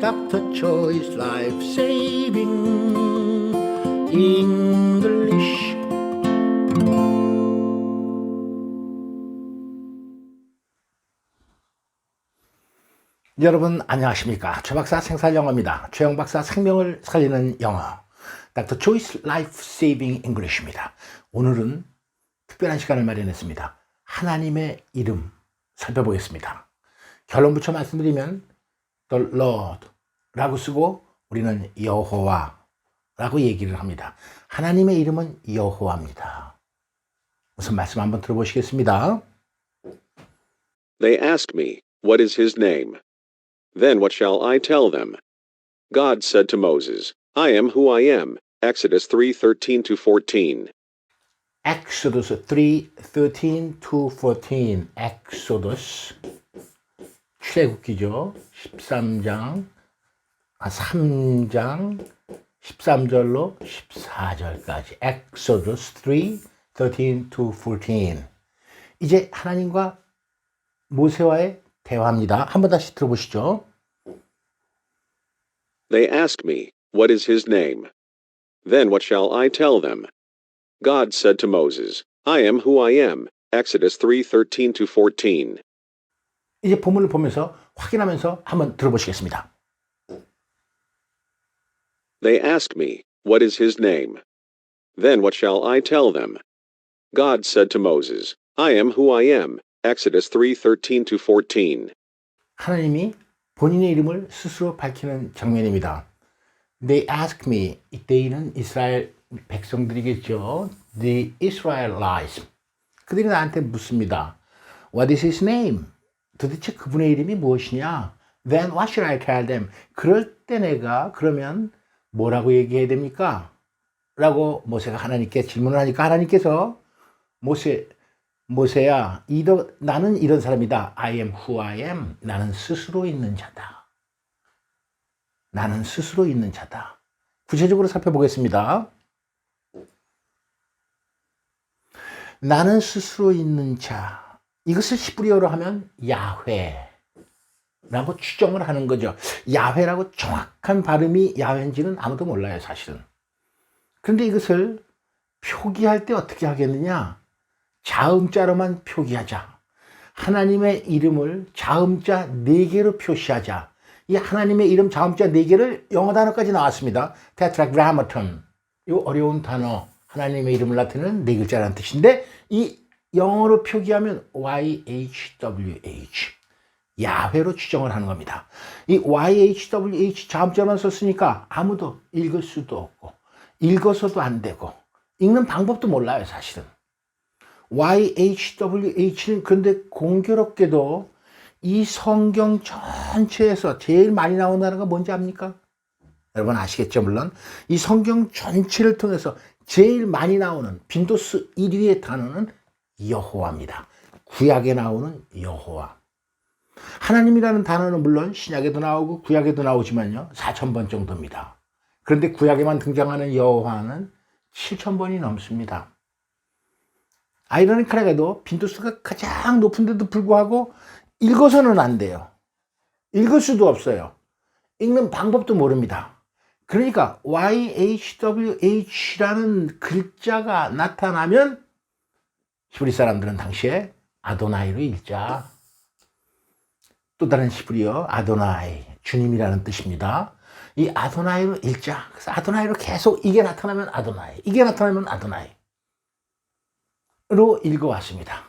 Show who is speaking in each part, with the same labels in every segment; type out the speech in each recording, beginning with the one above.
Speaker 1: Dr. Choice Life Saving. English. 여러분 안녕하십니까? 최 박사 생살영어입니다. 최영 박사 생명을 살리는 영어. Dr. Choice Life Saving English입니다. 오늘은 특별한 시간을 마련했습니다. 하나님의 이름 살펴보겠습니다. 결론 붙여 말씀드리면 The Lord 라고 쓰고 우리는 여호와 라고 얘기를 합니다 하나님의 이름은 여호와입니다 우선 말씀 한번 들어보시겠습니다
Speaker 2: They ask me, What is his name? Then what shall I tell them? God said to Moses, I am who I am. Exodus 3:13 to 14.
Speaker 1: Exodus 3:13 to 14. Exodus 출애굽기죠. 13장 아 3장 13절로 14절까지. Exodus 3:13 to 14. 이제 하나님과 모세와의 대화입니다. 한번 다시 들어보시죠.
Speaker 2: They ask me, What is his name? Then what shall I tell them? God said to Moses, I am who I am. Exodus 3:13 to 14.
Speaker 1: 이제 본문을 보면서 확인하면서 한번 들어보시겠습니다.
Speaker 2: They ask me, What is his name? Then what shall I tell them? God said to Moses, I am who I am. Exodus 3:13 to 14.
Speaker 1: 하나님이 본인의 이름을 스스로 밝히는 장면입니다. They ask me, 이때는 이스라엘 백성들이겠죠. The Israelites. 그들이 나한테 묻습니다. What is his name? 도대체 그분의 이름이 무엇이냐? Then what should I tell them? 그럴 때 내가 그러면 뭐라고 얘기해야 됩니까? 라고 모세가 하나님께 질문을 하니까 하나님께서 모세 모세야, 이러, 나는 이런 사람이다. I am who I am. 나는 스스로 있는 자다. 나는 스스로 있는 자다. 구체적으로 살펴보겠습니다. 나는 스스로 있는 자. 이것을 히브리어로 하면 야훼. 라고 추정을 하는 거죠. 야훼라고 정확한 발음이 야훼인지는 아무도 몰라요, 사실은. 그런데 이것을 표기할 때 어떻게 하겠느냐? 자음자로만 표기하자. 하나님의 이름을 자음자 네 개로 표시하자. 이 하나님의 이름 자음자 네 개를 영어 단어까지 나왔습니다. 테트라그라마톤. 이 어려운 단어. 하나님의 이름을 나타내는 네 글자라는 뜻인데 이 영어로 표기하면 YHWH. 야훼로 추정을 하는 겁니다. 이 YHWH 자음자만 썼으니까 아무도 읽을 수도 없고 읽어서도 안 되고 읽는 방법도 몰라요, 사실은. YHWH는 그런데 공교롭게도 이 성경 전체에서 제일 많이 나온 단어가 뭔지 압니까? 여러분 아시겠죠, 물론? 이 성경 전체를 통해서 제일 많이 나오는 빈도수 1위의 단어는 여호와입니다. 구약에 나오는 여호와. 하나님이라는 단어는 물론 신약에도 나오고 구약에도 나오지만요. 4,000번 정도입니다. 그런데 구약에만 등장하는 여호와는 7,000번이 넘습니다. 아이러니컬하게도 빈도수가 가장 높은데도 불구하고 읽어서는 안 돼요. 읽을 수도 없어요. 읽는 방법도 모릅니다. 그러니까 YHWH라는 글자가 나타나면 히브리 사람들은 당시에 아도나이로 읽자. 또 다른 히브리어 아도나이 주님이라는 뜻입니다. 이 아도나이로 읽자. 그래서 아도나이로 계속 이게 나타나면 아도나이, 이게 나타나면 아도나이. 로 읽어왔습니다.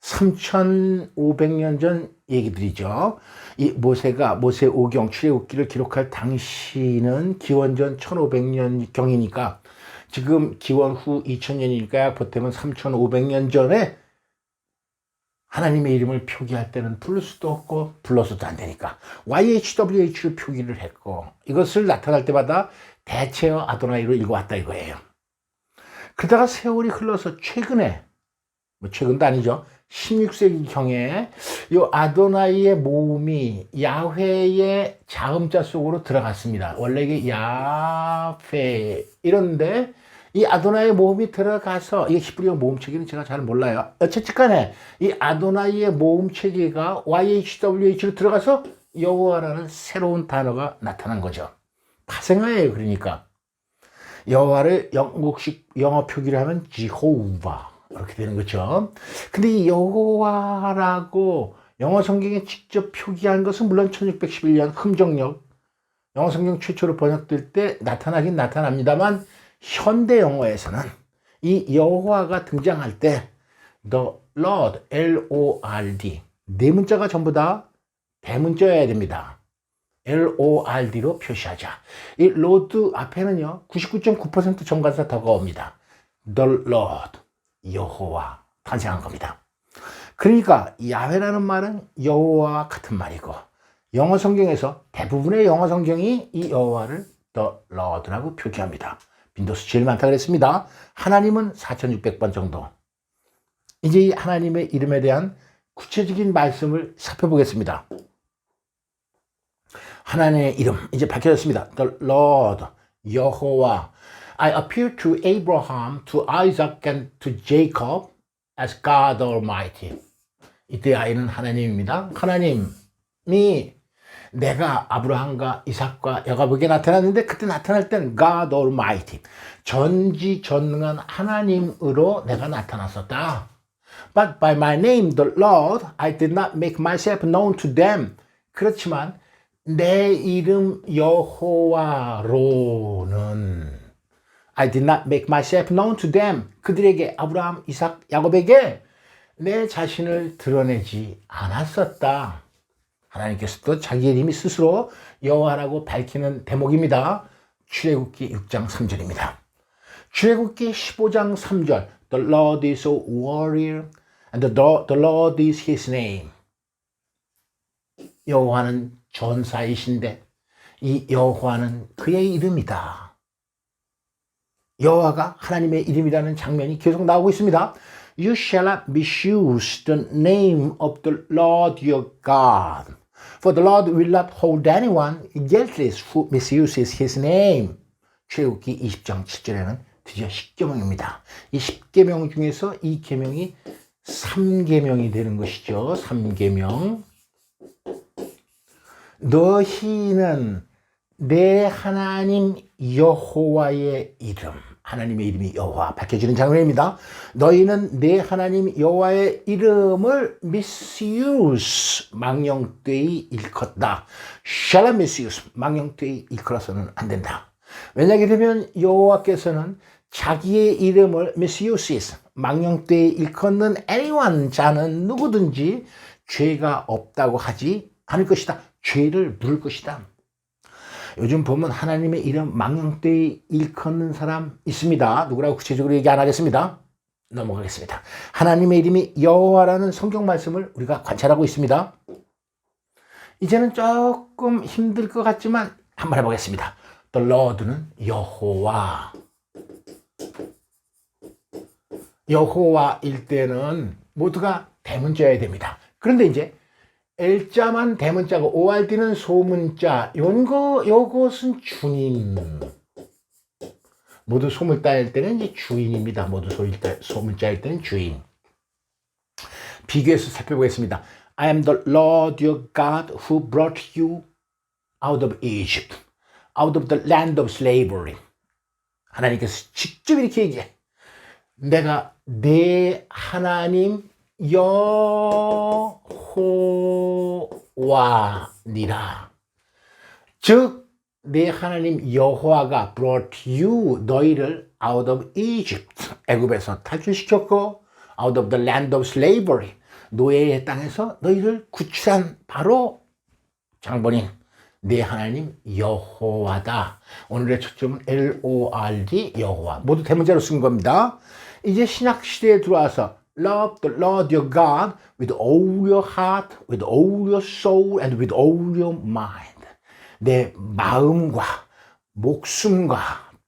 Speaker 1: 3,500년 전 얘기들이죠. 이 모세가 모세 오경 출애굽기를 기록할 당시는 기원전 1,500년 경이니까 지금 기원 후 2,000년이니까 보태면 3,500년 전에 하나님의 이름을 표기할 때는 부를 수도 없고 불러서도 안 되니까 YHWH로 표기를 했고 이것을 나타날 때마다 대체어 아도나이로 읽어왔다 이거예요. 그러다가 세월이 흘러서 최근에 뭐 최근도 아니죠. 16세기 경에 이 아도나이의 모음이 야훼의 자음자 속으로 들어갔습니다. 원래 이게 야페 이런데 이 아도나이의 모음이 들어가서 이게 히브리어 모음 체계는 제가 잘 몰라요. 어쨌든 간에 이 아도나이의 모음 체계가 YHWH로 들어가서 여호와라는 새로운 단어가 나타난 거죠. 파생어예요. 그러니까 여호와를 영국식 영어 표기를 하면 지호우바 이렇게 되는 거죠. 근데 이 여호와라고 영어 성경에 직접 표기한 것은 물론 1611년 흠정역 영어 성경 최초로 번역될 때 나타나긴 나타납니다만 현대 영어에서는 이 여호와가 등장할 때 the Lord L O R D 네 문자가 전부 다 대문자여야 됩니다. L O R D로 표시하자. 이 Lord 앞에는요 99.9% 정관사 더가 옵니다. The Lord 여호와 탄생한 겁니다. 그러니까 야훼라는 말은 여호와 같은 말이고 영어 성경에서 대부분의 영어 성경이 이 여호와를 The Lord라고 표기합니다. 빈도수 제일 많다 그랬습니다. 하나님은 4,600번 정도. 이제 이 하나님의 이름에 대한 구체적인 말씀을 살펴보겠습니다. 하나님의 이름 이제 밝혀졌습니다. The Lord 여호와 I appeared to Abraham, to Isaac and to Jacob as God Almighty. 이때 아이는 하나님입니다. 하나님이 내가 아브라함과 이삭과 야곱에게 나타났는데 그때 나타날 때는 God Almighty 전지전능한 하나님으로 내가 나타났었다. But by my name, the Lord, I did not make myself known to them. 그렇지만 내 이름 여호와로는 I did not make myself known to them. 그들에게 아브라함, 이삭, 야곱에게 내 자신을 드러내지 않았었다. 하나님께서도 자기 이름이 스스로 여호와라고 밝히는 대목입니다. 출애굽기 6장 3절입니다. 출애굽기 15장 3절 The Lord is a warrior and the, the Lord is his name. 여호와는 전사이신데 이 여호와는 그의 이름이다. 여호와가 하나님의 이름이라는 장면이 계속 나오고 있습니다. You shall not misuse the name of the Lord your God. For the Lord will not hold anyone guiltless who misuses his name. 출애굽기 20장 7절에는 드디어 10계명입니다. 이 10계명 중에서 이 계명이 3계명이 되는 것이죠. 3계명. 너희는 내 하나님 여호와의 이름 하나님의 이름이 여호와 밝혀지는 장면입니다. 너희는 내 하나님 여호와의 이름을 misuse 망령되이 일컫다. shall misuse 망령되이 일컬어서는 안 된다. 왜냐하게 되면 여호와께서는 자기의 이름을 misuses 망령되이 일컫는 anyone 자는 누구든지 죄가 없다고 하지 않을 것이다. 죄를 물을 것이다. 요즘 보면 하나님의 이름 망령되이 일컫는 사람 있습니다. 누구라고 구체적으로 얘기 안 하겠습니다. 넘어가겠습니다. 하나님의 이름이 여호와라는 성경 말씀을 우리가 관찰하고 있습니다. 이제는 조금 힘들 것 같지만 한번 해보겠습니다. The Lord는 여호와. 여호와일 때는 모두가 대문자여야 됩니다. 그런데 이제 L자만 대문자고 ORD는 소문자. 요거 요것은 주님. 모두 소문자일 때는 이제 주인입니다. 모두 소일자, 소문자일 때는 주인. 비교해서 살펴보겠습니다. I am the Lord your God who brought you out of Egypt, out of the land of slavery. 하나님께서 직접 이렇게 얘기해. 내가 내 하나님 여호 와니라. 즉, 내 하나님 여호와가 brought you 너희를 out of Egypt 애굽에서 탈출시켰고 out of the land of slavery 노예의 땅에서 너희를 구출한 바로 장본인 내 하나님 여호와다. 오늘의 초점은 L-O-R-D 여호와 모두 대문자로 쓴 겁니다. 이제 신약 시대에 들어와서 Love the Lord your God with all your heart, with all your soul, and with all your mind. 내 마음과 목숨과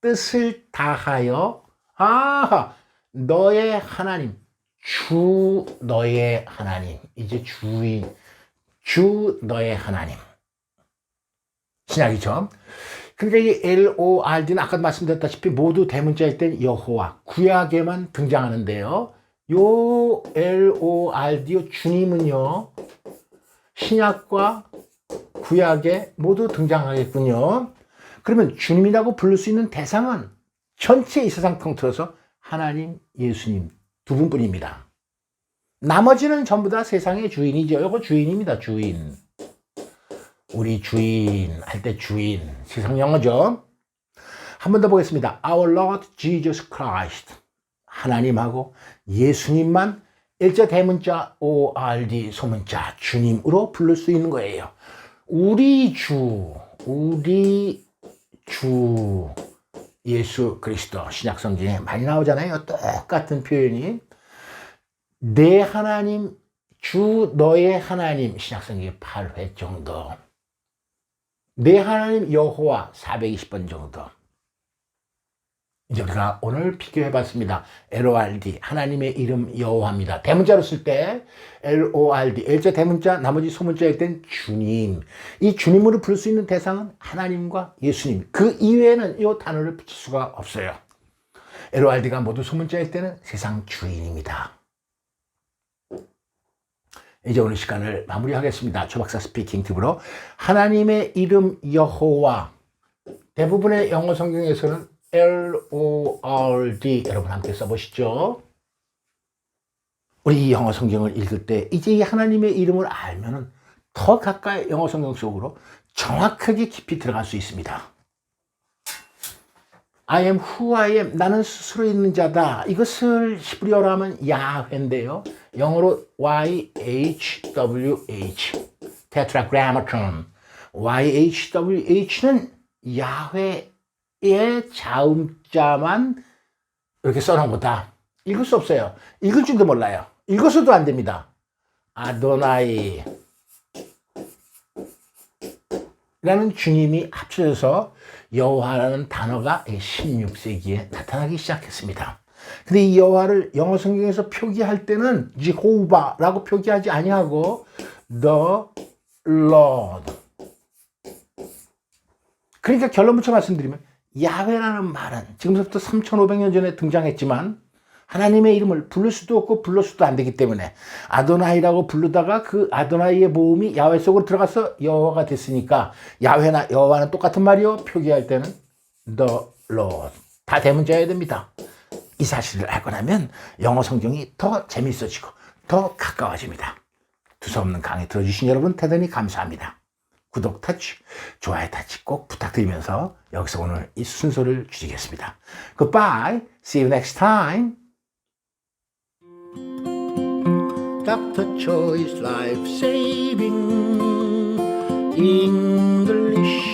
Speaker 1: 뜻을 다하여 아 너의 하나님 주 너의 하나님 이제 주인 주 너의 하나님 신약이죠. 그러니까 이 L-O-R-D는 아까 말씀드렸다시피 모두 대문자일 땐 여호와 구약에만 등장하는데요. 요 L-O-R-D 요 주님은요 신약과 구약에 모두 등장하겠군요. 그러면 주님이라고 부를 수 있는 대상은 전체 이 세상 통틀어서 하나님, 예수님 두 분뿐입니다. 나머지는 전부 다 세상의 주인이죠. 이거 주인입니다. 주인. 우리 주인 할 때 주인 세상 영어죠. 한 번 더 보겠습니다. Our Lord Jesus Christ 하나님하고 예수님만 일자 대문자 ORD 소문자 주님으로 부를 수 있는 거예요. 우리 주 우리 주 예수 그리스도 신약 성경에 많이 나오잖아요. 똑같은 표현이 내 하나님 주 너의 하나님 신약 성경에 8회 정도 내 하나님 여호와 420번 정도 이제 우리가 오늘 비교해 봤습니다. LORD 하나님의 이름 여호와입니다. 대문자로 쓸 때 LORD 일자 대문자 나머지 소문자일 땐 주님 이 주님으로 부를 수 있는 대상은 하나님과 예수님 그 이외에는 이 단어를 붙일 수가 없어요. LORD가 모두 소문자일 때는 세상 주인입니다. 이제 오늘 시간을 마무리하겠습니다. 조박사 스피킹 팁으로 하나님의 이름 여호와 대부분의 영어 성경에서는 L-O-R-D 여러분 함께 써보시죠. 우리 이 영어 성경을 읽을 때 이제 이 하나님의 이름을 알면은 더 가까이 영어 성경 속으로 정확하게 깊이 들어갈 수 있습니다. I am who I am. 나는 스스로 있는 자다. 이것을 히브리어로 하면 야훼인데요. 영어로 YHWH. 테트라그라마톤. YHWH는 야훼 의 자음자만 이렇게 써놓은 거다. 읽을 수 없어요. 읽을 줄도 몰라요. 읽어서도 안 됩니다. 아도나이. 라는 주님이 합쳐져서 여호와라는 단어가 16세기에 나타나기 시작했습니다. 근데 이 여호와를 영어 성경에서 표기할 때는 지호바라고 표기하지 아니하고 the Lord. 그러니까 결론 붙여 말씀드리면 야훼라는 말은 지금부터 3,500년 전에 등장했지만 하나님의 이름을 부를 수도 없고 불러 수도 안 되기 때문에 아도나이라고 부르다가 그 아도나이의 모음이 야훼 속으로 들어가서 여호와가 됐으니까 야훼나 여호와는 똑같은 말이요 표기할 때는 the Lord 다 대문자여야 됩니다. 이 사실을 알고 나면 영어 성경이 더 재밌어지고 더 가까워집니다. 두서없는 강의 들어주신 여러분 대단히 감사합니다. 구독 터치, 좋아요 터치 꼭 부탁드리면서 여기서 오늘 이 순서를 줄이겠습니다. Goodbye. See you next time. Dr. Choice Life Saving English